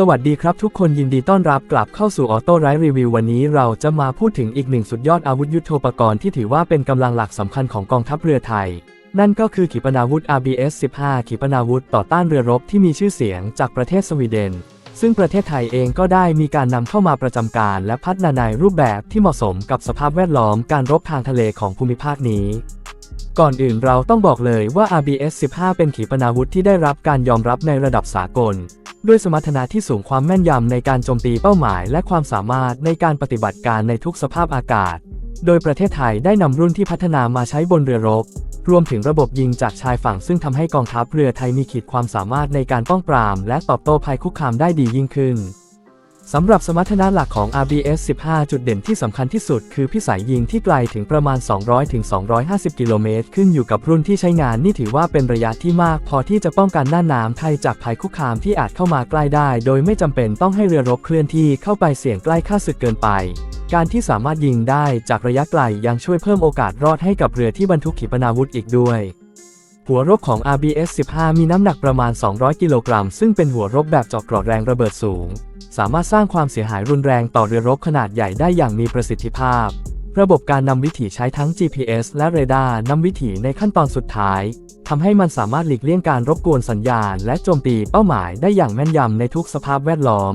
สวัสดีครับทุกคนยินดีต้อนรับกลับเข้าสู่ออโต้ไรรีวิววันนี้เราจะมาพูดถึงอีกหนึ่งสุดยอดอาวุธยุโทโธปกรณ์ที่ถือว่าเป็นกำลังหลักสำคัญของกองทัพเรือไทย นั่นก็คือขีปนาวุธ RBS 15ขีปนาวุธต่อต้านเรือรบที่มีชื่อเสียงจากประเทศสวีเดน ซึ่งประเทศไทยเองก็ได้มีการนำเข้ามาประจำการและพัฒนาในรูปแบบที่เหมาะสมกับสภาพแวดล้อมการรบทางทะเลของภูมิภาคนี้ก่อนอื่นเราต้องบอกเลยว่า RBS 15 เป็นขีปนาวุธที่ได้รับการยอมรับในระดับสากล ด้วยสมรรถนะที่สูงความแม่นยำในการโจมตีเป้าหมาย และความสามารถในการปฏิบัติการในทุกสภาพอากาศ โดยประเทศไทยได้นำรุ่นที่พัฒนามาใช้บนเรือรบ รวมถึงระบบยิงจากชายฝั่งซึ่งทำให้กองทัพเรือไทยมีขีดความสามารถในการป้องปราม และตอบโต้ภัยคุกคามได้ดียิ่งขึ้น สำหรับสมรรถนะหลักของ RBS 15 จุดเด่นที่สำคัญที่สุด คือพิสัยยิงที่ไกลถึงประมาณ 200-250 กิโลเมตร ขึ้นอยู่กับรุ่นที่ใช้งานนี่ถือว่าเป็นระยะที่มาก พอที่จะป้องกันหน่าน้ำไทยจากภัยคุกคามที่อาจเข้ามาใกล้ได้ โดยไม่จำเป็นต้องให้เรือรบเคลื่อนที่เข้าไปเสี่ยงใกล้ค่าศึกเกินไป การที่สามารถยิงได้จากระยะไกลยังช่วยเพิ่มโอกาสรอดให้กับเรือที่บรรทุกขีปนาวุธอีกด้วย หัวรบของ RBS 15 มีน้ำหนักประมาณ 200 กิโลกรัม ซึ่งเป็นหัวรบแบบเจาะเกราะแรงระเบิดสูง สามารถสร้างความเสียหายรุนแรงต่อเรือรบขนาดใหญ่ได้อย่างมีประสิทธิภาพ ระบบการนำวิถีใช้ทั้ง GPS และเรดาร์นำวิถีในขั้นตอนสุดท้ายทำให้มันสามารถหลีกเลี่ยงการรบกวนสัญญาณ และโจมตีเป้าหมายได้อย่างแม่นยำในทุกสภาพแวดล้อม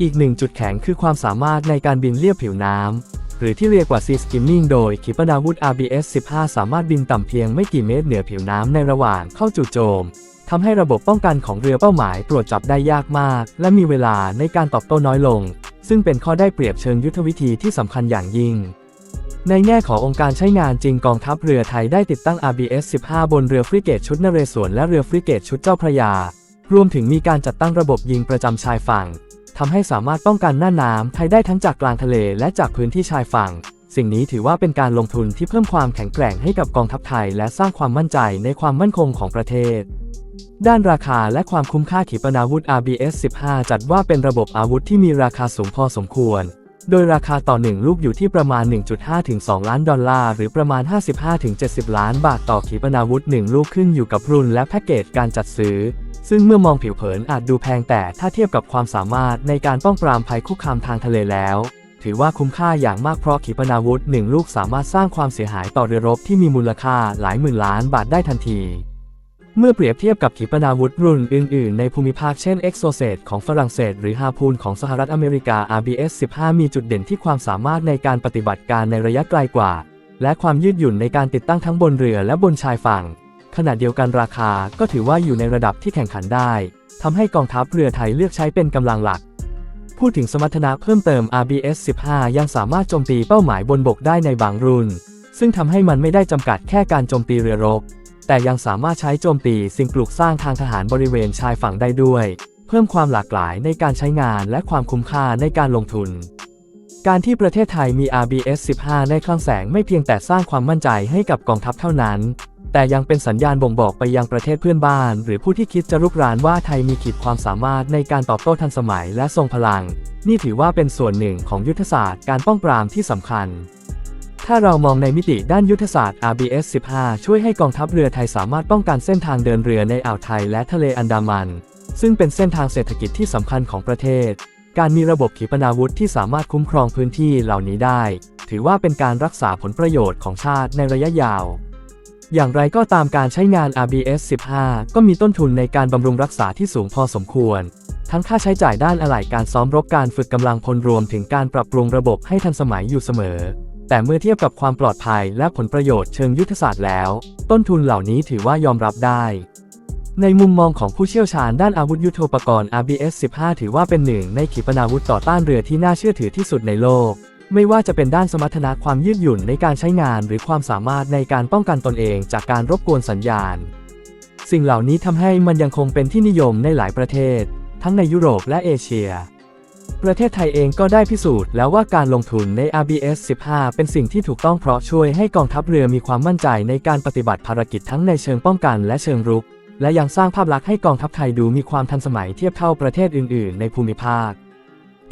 อีกหนึ่งจุดแข็งคือความสามารถในการบินเลียบผิวน้ำ หรือที่เรียกว่า Sea Skimming โดยขีปนาวุธ RBS 15 สามารถบินต่ำเพียงไม่กี่เมตรเหนือผิวน้ำในระหว่างเข้าจู่โจมทำให้ระบบป้องกันของเรือเป้าหมายตรวจจับได้ยากมาก และมีเวลาในการตอบโต้น้อยลง ซึ่งเป็นข้อได้เปรียบเชิงยุทธวิธีที่สำคัญอย่างยิ่ง ในแง่ขององค์การใช้งานจริงกองทัพเรือไทยได้ติดตั้ง RBS 15 บนเรือฟริเกตชุดนเรศวรและเรือฟริเกตชุดเจ้าพระยา รวมถึงมีการจัดตั้งระบบยิงประจำชายฝั่ง ทำให้สามารถป้องกันหน้าน้ำไทยได้ทั้งจากกลางทะเลและจากพื้นที่ชายฝั่ง สิ่งนี้ถือว่าเป็นการลงทุนที่เพิ่มความแข็งแกร่งให้กับกองทัพไทย และสร้างความมั่นใจในความมั่นคงของประเทศ ด้านราคาและความคุ้มค่าขีปนาวุธ RBS 15 จัดว่าเป็นระบบอาวุธที่มีราคาสูงพอสมควร โดยราคาต่อ 1 ลูกอยู่ที่ประมาณ 1.5 ถึง 2 ล้านดอลลาร์ หรือประมาณ 55 ถึง 70 ล้านบาทต่อขีปนาวุธ 1 ลูกขึ้นอยู่กับรุ่นและแพ็กเกจการจัดซื้อ ซึ่งเมื่อมองผิวเผินอาจดูแพงแต่ถ้าเทียบกับความสามารถในการป้องปรามภัยคุกคามทางทะเลแล้ว ถือว่าคุ้มค่าอย่างมากเพราะขีปนาวุธ 1 ลูกสามารถสร้างความเสียหายต่อเรือรบที่มีมูลค่าหลายหมื่นล้านบาทได้ทันที เมื่อเปรียบเทียบกับขีปนาวุธรุ่นอื่น ๆ ในภูมิภาคเช่น Exocet ของฝรั่งเศส หรือ Harpoon ของสหรัฐอเมริกา RBS 15 มีจุดเด่นที่ความสามารถในการปฏิบัติการในระยะไกลกว่า และความยืดหยุ่นในการติดตั้งทั้งบนเรือและบนชายฝั่ง ขณะเดียวกันราคาก็ถือว่าอยู่ในระดับที่แข่งขันได้ทำให้กองทัพเรือไทยเลือกใช้เป็นกำลังหลัก พูดถึงสมรรถนะเพิ่มเติม RBS 15 ยังสามารถโจมตีเป้าหมายบนบกได้ในบางรุ่น ซึ่งทำให้มันไม่ได้จำกัดแค่การโจมตีเรือรบ แต่ยังสามารถใช้โจมตีสิ่งปลูกสร้างทางทหารบริเวณชายฝั่งได้ด้วย เพิ่มความหลากหลายในการใช้งานและความคุ้มค่าในการลงทุน การที่ประเทศไทยมี RBS 15 ในคลังแสงไม่เพียงแต่สร้างความมั่นใจให้กับกองทัพเท่านั้น แต่ยังเป็นสัญญาณบ่งบอกไปยังประเทศเพื่อนบ้าน หรือผู้ที่คิดจะรุกรานว่าไทยมีขีดความสามารถในการตอบโต้ทันสมัยและทรงพลัง นี่ถือว่าเป็นส่วนหนึ่งของยุทธศาสตร์การป้องปรามที่สำคัญ ถ้าเรามองในมิติด้านยุทธศาสตร์ RBS 15 ช่วยให้กองทัพเรือไทยสามารถป้องกันเส้นทางเดินเรือในอ่าวไทยและทะเลอันดามัน ซึ่งเป็นเส้นทางเศรษฐกิจที่สำคัญของประเทศ การมีระบบขีปนาวุธที่สามารถคุ้มครองพื้นที่เหล่านี้ได้ ถือว่าเป็นการรักษาผลประโยชน์ของชาติในระยะยาว อย่างไรก็ตามการใช้งาน RBS 15 ก็มีต้นทุนในการบำรุงรักษาที่สูงพอสมควร ทั้งค่าใช้จ่ายด้านอะไหล่การซ้อมรบการฝึกกำลังพลรวมถึงการปรับปรุงระบบให้ทันสมัยอยู่เสมอ แต่เมื่อเทียบกับความปลอดภัยและผลประโยชน์เชิงยุทธศาสตร์แล้ว ต้นทุนเหล่านี้ถือว่ายอมรับได้ ในมุมมองของผู้เชี่ยวชาญด้านอาวุธยุโทโธปกรณ์ RBS 15 ถือว่าเป็นหนึ่งในขีปนาวุธต่อต้านเรือที่น่าเชื่อถือที่สุดในโลก ไม่ว่าจะเป็นด้านสมรรถนะความยืดหยุ่นในการใช้งาน หรือความสามารถในการป้องกันตนเองจากการรบกวนสัญญาณ สิ่งเหล่านี้ทำให้มันยังคงเป็นที่นิยมในหลายประเทศ ทั้งในยุโรปและเอเชีย ประเทศไทยเองก็ได้พิสูจน์แล้วว่าการลงทุนใน RBS 15 เป็นสิ่งที่ถูกต้องเพราะช่วยให้กองทัพเรือมีความมั่นใจในการปฏิบัติภารกิจทั้งในเชิงป้องกันและเชิงรุก และยังสร้างภาพลักษณ์ให้กองทัพไทยดูมีความทันสมัยเทียบเท่าประเทศอื่น ๆ ในภูมิภาค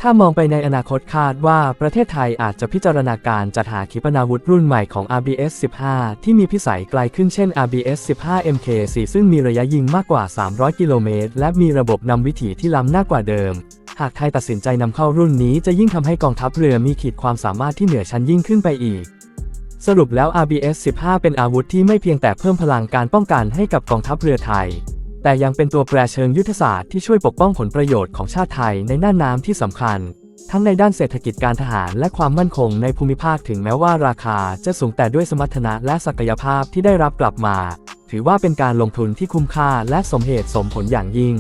ถ้ามองไปในอนาคตคาดว่าประเทศไทยอาจจะพิจารณาการจัดหาขีปนาวุธรุ่นใหม่ของ RBS 15 ที่มีพิสัยไกลขึ้นเช่น RBS 15 MK4 ซึ่งมีระยะยิงมากกว่า 300 กิโลเมตรและมีระบบนำวิถีที่ล้ำหน้ากว่าเดิม หากไทยตัดสินใจนำเข้ารุ่นนี้จะยิ่งทำให้กองทัพเรือมีขีดความสามารถที่เหนือชั้นยิ่งขึ้นไปอีก สรุปแล้ว RBS 15 เป็นอาวุธที่ไม่เพียงแต่เพิ่มพลังการป้องกันให้กับกองทัพเรือไทย แต่ยังเป็นตัวแปรเชิงยุทธศาสตร์ที่ช่วยปกป้องผลประโยชน์ของชาติไทยในน่านน้ำที่สำคัญ ทั้งในด้านเศรษฐกิจการทหารและความมั่นคงในภูมิภาคถึงแม้ว่าราคาจะสูงแต่ด้วยสมรรถนะและศักยภาพที่ได้รับกลับมา ถือว่าเป็นการลงทุนที่คุ้มค่าและสมเหตุสมผลอย่างยิ่ง